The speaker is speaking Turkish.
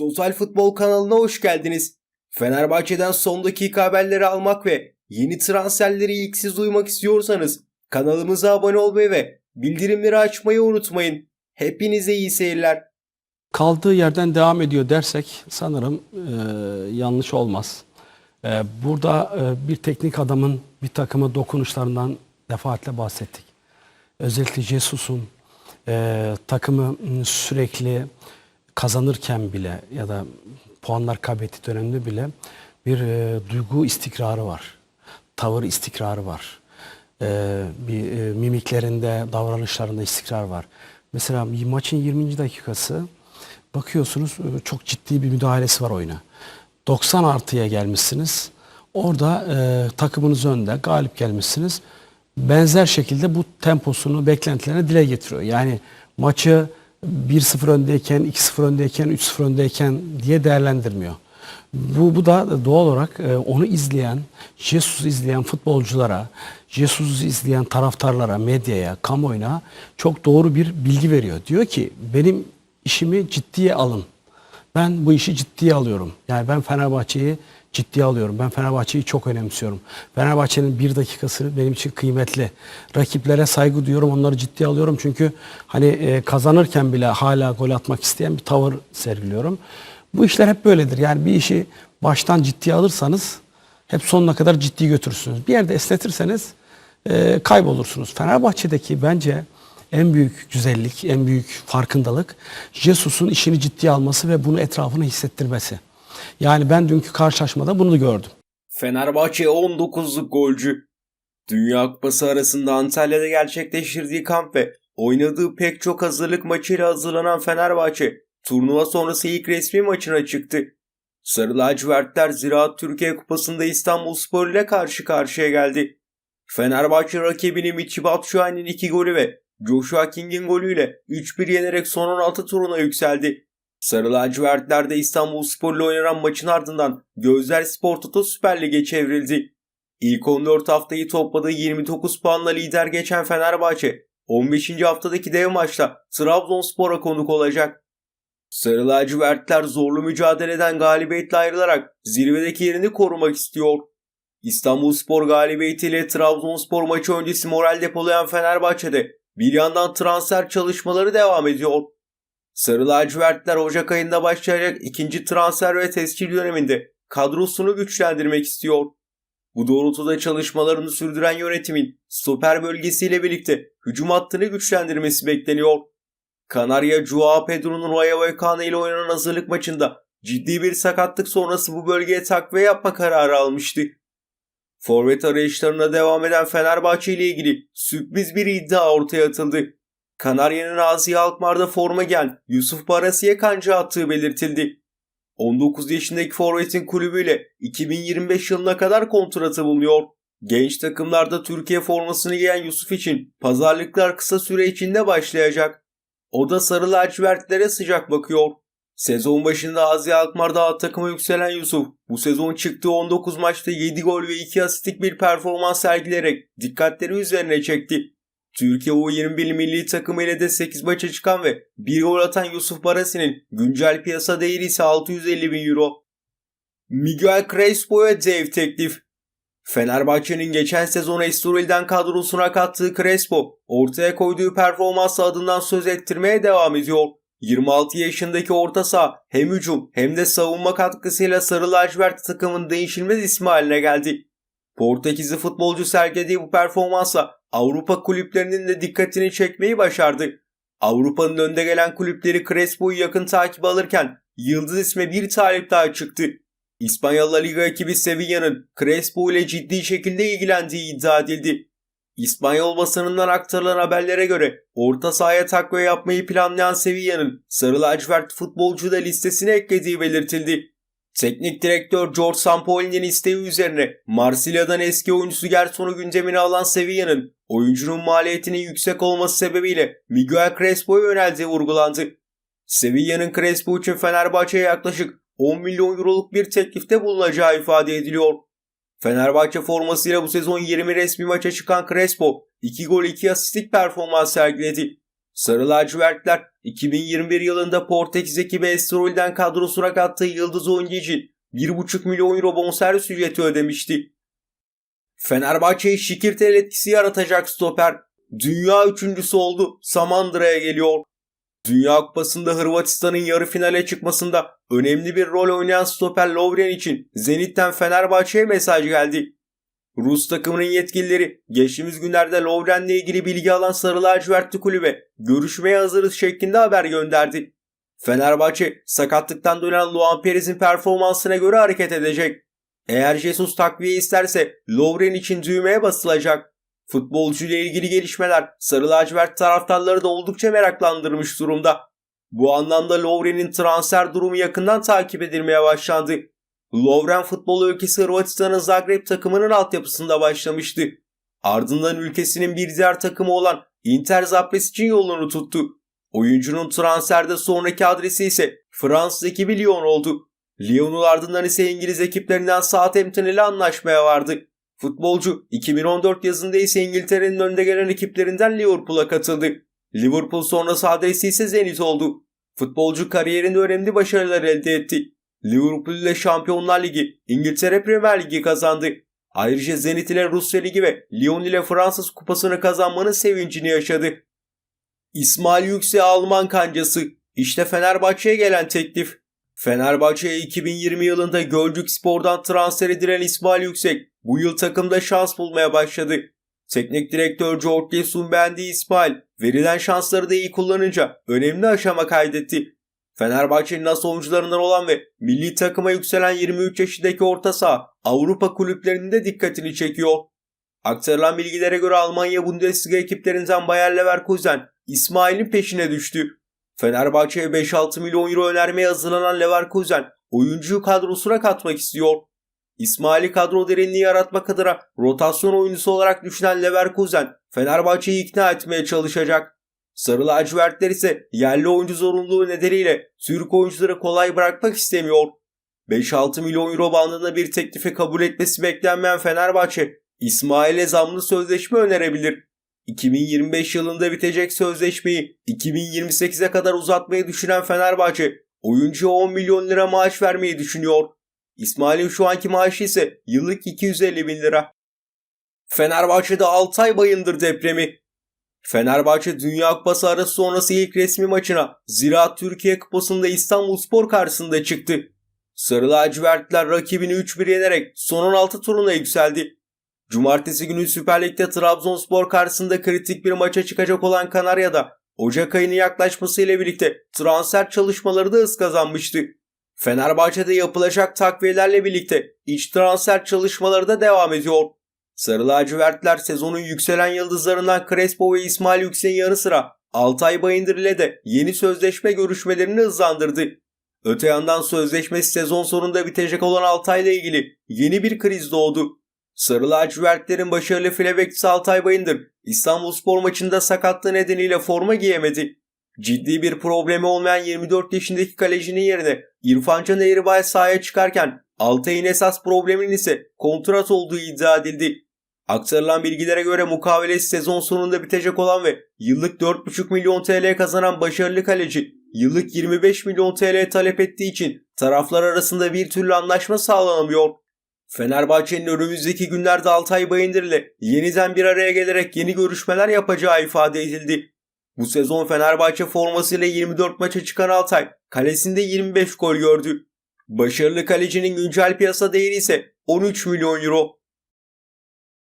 Total Futbol kanalına hoş geldiniz. Fenerbahçe'den son dakika haberleri almak ve yeni transferleri ilk siz duymak istiyorsanız kanalımıza abone olmayı ve bildirimleri açmayı unutmayın. Hepinize iyi seyirler. kaldığı yerden devam ediyor dersek sanırım e, yanlış olmaz. E, burada e, bir teknik adamın bir takımı dokunuşlarından defaatle bahsettik. Özellikle Jesus'un e, takımı sürekli kazanırken bile ya da puanlar kaybettiği dönemde bile bir e, duygu istikrarı var. Tavır istikrarı var. E, bir e, mimiklerinde, davranışlarında istikrar var. Mesela maçın 20. dakikası bakıyorsunuz e, çok ciddi bir müdahalesi var oyuna. 90 artıya gelmişsiniz. Orada e, takımınız önde, galip gelmişsiniz. Benzer şekilde bu temposunu, beklentilerini dile getiriyor. Yani maçı 1-0 öndeyken, 2-0 öndeyken, 3-0 öndeyken diye değerlendirmiyor. Bu, bu da doğal olarak e, onu izleyen, Jesus'u izleyen futbolculara, Jesus'u izleyen taraftarlara, medyaya, kamuoyuna çok doğru bir bilgi veriyor. Diyor ki benim işimi ciddiye alın. Ben bu işi ciddiye alıyorum. Yani ben Fenerbahçe'yi ciddiye alıyorum. Ben Fenerbahçe'yi çok önemsiyorum. Fenerbahçe'nin bir dakikası benim için kıymetli. Rakiplere saygı duyuyorum, onları ciddiye alıyorum. Çünkü hani e, kazanırken bile hala gol atmak isteyen bir tavır sergiliyorum. Bu işler hep böyledir. Yani bir işi baştan ciddiye alırsanız hep sonuna kadar ciddi götürürsünüz. Bir yerde esnetirseniz e, kaybolursunuz. Fenerbahçe'deki bence en büyük güzellik, en büyük farkındalık Jesus'un işini ciddiye alması ve bunu etrafına hissettirmesi. Yani ben dünkü karşılaşmada bunu gördüm. Fenerbahçe 19'luk golcü. Dünya Kupası arasında Antalya'da gerçekleştirdiği kamp ve oynadığı pek çok hazırlık maçıyla hazırlanan Fenerbahçe turnuva sonrası ilk resmi maçına çıktı. Sarı lacivertler Ziraat Türkiye Kupası'nda İstanbul Spor ile karşı karşıya geldi. Fenerbahçe rakibini Michi Batshuayi'nin 2 golü ve Joshua King'in golüyle 3-1 yenerek son 16 turuna yükseldi. Sarı lacivertlerde İstanbul Spor ile oynanan maçın ardından Gözler Spor Toto Süper Lig'e çevrildi. İlk 14 haftayı topladığı 29 puanla lider geçen Fenerbahçe 15. haftadaki dev maçta Trabzonspor'a konuk olacak. Sarı lacivertler zorlu mücadeleden galibiyetle ayrılarak zirvedeki yerini korumak istiyor. İstanbul Spor galibiyetiyle Trabzonspor maçı öncesi moral depolayan Fenerbahçe'de bir yandan transfer çalışmaları devam ediyor. Sarı lacivertler Ocak ayında başlayacak ikinci transfer ve tescil döneminde kadrosunu güçlendirmek istiyor. Bu doğrultuda çalışmalarını sürdüren yönetimin stoper bölgesiyle birlikte hücum hattını güçlendirmesi bekleniyor. Kanarya Joao Pedro'nun Rayo Vallecano ile oynanan hazırlık maçında ciddi bir sakatlık sonrası bu bölgeye takviye yapma kararı almıştı. Forvet arayışlarına devam eden Fenerbahçe ile ilgili sürpriz bir iddia ortaya atıldı. Kanarya'nın Aziye Alkmaar'da forma giyen Yusuf Barasi'ye kanca attığı belirtildi. 19 yaşındaki forvetin kulübüyle 2025 yılına kadar kontratı bulunuyor. Genç takımlarda Türkiye formasını giyen Yusuf için pazarlıklar kısa süre içinde başlayacak. O da sarı lacivertlere sıcak bakıyor. Sezon başında Aziye Alkmaar'da A takıma yükselen Yusuf bu sezon çıktığı 19 maçta 7 gol ve 2 asistlik bir performans sergileyerek dikkatleri üzerine çekti. Türkiye U21 milli takımı ile de 8 maça çıkan ve 1 gol atan Yusuf Barasi'nin güncel piyasa değeri ise 650 bin euro. Miguel Crespo'ya dev teklif. Fenerbahçe'nin geçen sezon Estoril'den kadrosuna kattığı Crespo, ortaya koyduğu performansla adından söz ettirmeye devam ediyor. 26 yaşındaki orta saha hem hücum hem de savunma katkısıyla Sarı Lacivert takımın değişilmez ismi haline geldi. Portekizli futbolcu sergilediği bu performansla Avrupa kulüplerinin de dikkatini çekmeyi başardı. Avrupa'nın önde gelen kulüpleri Crespo'yu yakın takip alırken Yıldız isme bir talip daha çıktı. İspanya La Liga ekibi Sevilla'nın Crespo ile ciddi şekilde ilgilendiği iddia edildi. İspanyol basınından aktarılan haberlere göre orta sahaya takviye yapmayı planlayan Sevilla'nın sarı lacivert futbolcu da listesine eklediği belirtildi. Teknik direktör George Sampoli'nin isteği üzerine Marsilya'dan eski oyuncusu Gerson'u gündemine alan Sevilla'nın oyuncunun maliyetinin yüksek olması sebebiyle Miguel Crespo'ya yöneldiği vurgulandı. Sevilla'nın Crespo için Fenerbahçe'ye yaklaşık 10 milyon euroluk bir teklifte bulunacağı ifade ediliyor. Fenerbahçe formasıyla bu sezon 20 resmi maça çıkan Crespo 2 gol 2 asistlik performans sergiledi. Sarı lacivertler 2021 yılında Portekiz ekibi Estoril'den kadrosuna kattığı yıldız oyuncu için 1,5 milyon euro bonservis ücreti ödemişti. Fenerbahçe'yi şikirtel etkisi yaratacak stoper dünya üçüncüsü oldu. Samandıra'ya geliyor. Dünya Kupası'nda Hırvatistan'ın yarı finale çıkmasında önemli bir rol oynayan stoper Lovren için Zenit'ten Fenerbahçe'ye mesaj geldi. Rus takımının yetkilileri geçtiğimiz günlerde Lovren'le ilgili bilgi alan Sarı Lacivertli kulübe görüşmeye hazırız şeklinde haber gönderdi. Fenerbahçe sakatlıktan dönen Luan Perez'in performansına göre hareket edecek. Eğer Jesus takviye isterse Lovren için düğmeye basılacak. Futbolcu ile ilgili gelişmeler Sarı lacivert taraftarları da oldukça meraklandırmış durumda. Bu anlamda Lovren'in transfer durumu yakından takip edilmeye başlandı. Lovren futbol ülkesi Hırvatistan'ın Zagreb takımının altyapısında başlamıştı. Ardından ülkesinin bir diğer takımı olan Inter Zapres için yolunu tuttu. Oyuncunun transferde sonraki adresi ise Fransız ekibi Lyon oldu. Lyon'un ardından ise İngiliz ekiplerinden Southampton ile anlaşmaya vardı. Futbolcu 2014 yazında ise İngiltere'nin önde gelen ekiplerinden Liverpool'a katıldı. Liverpool sonrası adresi ise Zenit oldu. Futbolcu kariyerinde önemli başarılar elde etti. Liverpool ile Şampiyonlar Ligi, İngiltere Premier Ligi kazandı. Ayrıca Zenit ile Rusya Ligi ve Lyon ile Fransız Kupası'nı kazanmanın sevincini yaşadı. İsmail Yüksek Alman kancası. İşte Fenerbahçe'ye gelen teklif. Fenerbahçe'ye 2020 yılında Gölcük Spor'dan transfer edilen İsmail Yüksek bu yıl takımda şans bulmaya başladı. Teknik direktör George Jesus'un beğendiği İsmail verilen şansları da iyi kullanınca önemli aşama kaydetti. Fenerbahçe'nin as oyuncularından olan ve milli takıma yükselen 23 yaşındaki orta saha Avrupa kulüplerinin de dikkatini çekiyor. Aktarılan bilgilere göre Almanya Bundesliga ekiplerinden Bayer Leverkusen İsmail'in peşine düştü. Fenerbahçe'ye 5-6 milyon euro önermeye hazırlanan Leverkusen oyuncuyu kadrosuna katmak istiyor. İsmail'i kadro derinliği yaratmak adına rotasyon oyuncusu olarak düşünen Leverkusen Fenerbahçe'yi ikna etmeye çalışacak. Sarı lacivertler ise yerli oyuncu zorunluluğu nedeniyle Türk oyuncuları kolay bırakmak istemiyor. 5-6 milyon euro bandında bir teklifi kabul etmesi beklenmeyen Fenerbahçe İsmail'e zamlı sözleşme önerebilir. 2025 yılında bitecek sözleşmeyi 2028'e kadar uzatmayı düşünen Fenerbahçe oyuncuya 10 milyon lira maaş vermeyi düşünüyor. İsmail'in şu anki maaşı ise yıllık 250 bin lira. Fenerbahçe'de Altay Bayındır depremi. Fenerbahçe Dünya Kupası arası sonrası ilk resmi maçına Ziraat Türkiye Kupası'nda İstanbulspor karşısında çıktı. Sarı lacivertler rakibini 3-1 yenerek son 16 turuna yükseldi. Cumartesi günü Süper Lig'de Trabzonspor karşısında kritik bir maça çıkacak olan Kanarya'da Ocak ayının yaklaşmasıyla birlikte transfer çalışmaları da hız kazanmıştı. Fenerbahçe'de yapılacak takviyelerle birlikte iç transfer çalışmaları da devam ediyor. Sarı lacivertler sezonun yükselen yıldızlarından Crespo ve İsmail Yüksek'in yanı sıra Altay Bayındır ile de yeni sözleşme görüşmelerini hızlandırdı. Öte yandan sözleşmesi sezon sonunda bitecek olan Altay ile ilgili yeni bir kriz doğdu. Sarı lacivertlerin başarılı file bekçisi Altay Bayındır İstanbulspor maçında sakatlığı nedeniyle forma giyemedi. Ciddi bir problemi olmayan 24 yaşındaki kalecinin yerine İrfan Can Eğribay sahaya çıkarken Altay'ın esas probleminin ise kontrat olduğu iddia edildi. Aktarılan bilgilere göre mukavelesi sezon sonunda bitecek olan ve yıllık 4,5 milyon TL kazanan başarılı kaleci yıllık 25 milyon TL talep ettiği için taraflar arasında bir türlü anlaşma sağlanamıyor. Fenerbahçe'nin önümüzdeki günlerde Altay Bayındır ile yeniden bir araya gelerek yeni görüşmeler yapacağı ifade edildi. Bu sezon Fenerbahçe formasıyla 24 maça çıkan Altay kalesinde 25 gol gördü. Başarılı kalecinin güncel piyasa değeri ise 13 milyon euro.